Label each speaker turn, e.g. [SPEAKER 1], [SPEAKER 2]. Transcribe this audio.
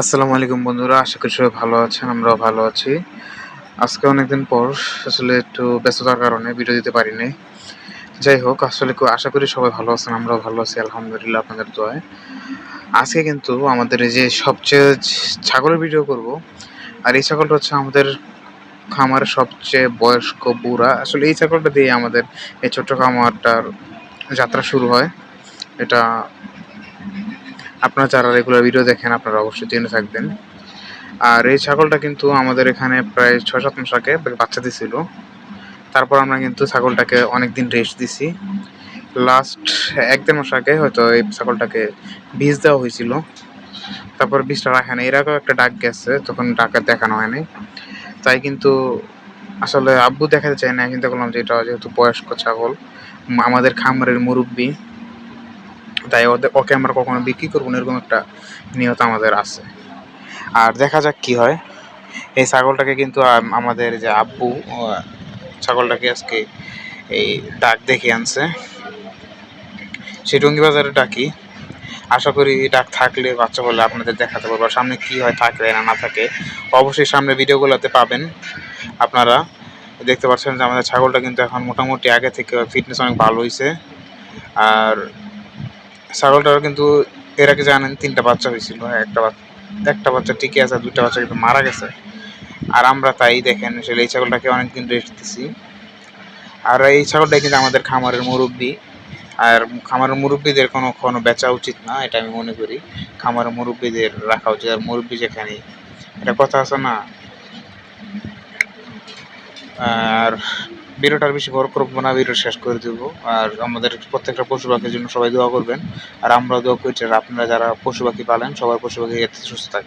[SPEAKER 1] আসসালামু আলাইকুম বন্ধুরা, আশা করি সবাই ভালো আছেন, আমরাও ভালো আছি। আজকে অনেকদিন পর আসলে একটু ব্যস্ততার কারণে ভিডিও দিতে পারিনি। যাই হোক, আসলে আশা করি সবাই ভালো আছেন, আমরাও ভালো আছি, আলহামদুলিল্লাহ আপনাদের দোয়ায়। আজকে কিন্তু আমাদের এই যে সবচেয়ে ছাগলের ভিডিও করব, আর এই ছাগলটা হচ্ছে আমাদের খামারের সবচেয়ে বয়স্ক বুড়া। আসলে এই ছাগলটা দিয়ে আমাদের এই ছোট্ট খামারটার যাত্রা শুরু হয়। এটা আপনারা যারা রেগুলার ভিডিও দেখেন, আপনারা অবশ্যই জেনে থাকবেন। আর এই ছাগলটা কিন্তু আমাদের এখানে প্রায় ছয় সাত মাস আগে বাচ্চা দিছিল। তারপর আমরা কিন্তু ছাগলটাকে অনেক দিন রেস্ট দিছি। লাস্ট এক দেড় মাস আগে হয়তো এই ছাগলটাকে বীজ দেওয়া হয়েছিল। তারপর বীজটা রাখা নেই। এর আগেও একটা ডাক গেছে, তখন ডাকা দেখানো হয়নি। তাই কিন্তু আসলে আব্বু দেখাতে চায় না। চিন্তা করলাম যে, এটা যেহেতু বয়স্ক ছাগল, আমাদের খামারের মুরব্বী তাই ওদের ওকে আমরা কখনো বিক্রি করব এরকম একটা নিয়ত আমাদের আছে। আর দেখা যাক কি হয়। এই ছাগলটাকে কিন্তু আমাদের যে আব্বু ছাগলটাকে আজকে এই ডাক দেখে আনছে। সেই টঙ্গি বাজারে ডাকি। আশা করি ডাক থাকলে বাচ্চা বলে আপনাদের দেখাতে পারব। সামনে কি হয়, থাকে না না থাকে, অবশ্যই সামনে ভিডিওগুলোতে পাবেন। আপনারা দেখতে পাচ্ছেন যে আমাদের ছাগলটা কিন্তু এখন মোটামুটি আগে থেকে ফিটনেস অনেক ভালো হয়েছে আর ছাগলটার কিন্তু এর আগে জানেন তিনটা বাচ্চা হয়েছিল, একটা বাচ্চা একটা বাচ্চা টিকে আছে দুইটা বাচ্চা কিন্তু মারা গেছে। আর আমরা তাই দেখেন আসলে এই ছাগলটাকে অনেকদিন রেস্ট দিছি। আর এই ছাগলটাই কিন্তু আমাদের খামারের মুরব্বী। আর খামারের মুরব্বীদের কোনো কোনো বেচা উচিত না, এটা আমি মনে করি। খামারের মুরব্বীদের রাখা উচিত। আর মুরব্বী যেখানে এটা কথা আছে না? আর ভিডিওটার বেশি বড় করব না, ভিডিও শেষ করে দেবো। আর আমাদের প্রত্যেকটা পশু পাখির জন্য সবাই দোয়া করবেন। আর আমরা দোয়া করছি আর আপনারা যারা পশু পাখি পালেন সবার পশু পাখি সুস্থ থাকে